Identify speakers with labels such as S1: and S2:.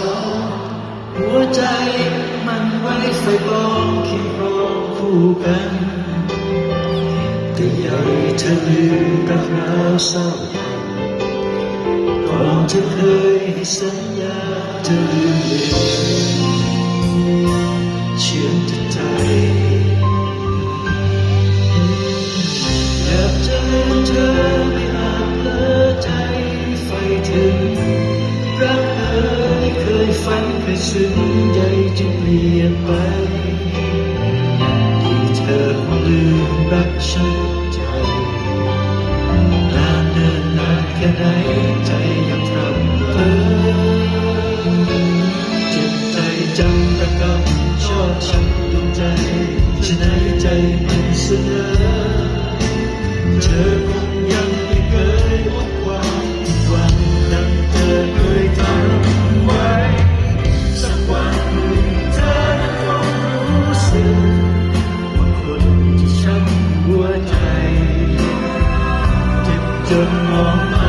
S1: องหัวใจมันไว้ใส่กองคิดรอคู่กันแต่ใหญ่เธอลืมกับเราเศร้าก่อนจะเคยให้สัญญาจะลืมเลย ที่เธอลืมรักฉันใจนานเดินนาแค่ไหนใจยังรำเธอเจ็บใจจำระกำชอบช้ำดวใจฉันในใจมันเสนเธอ 怎么办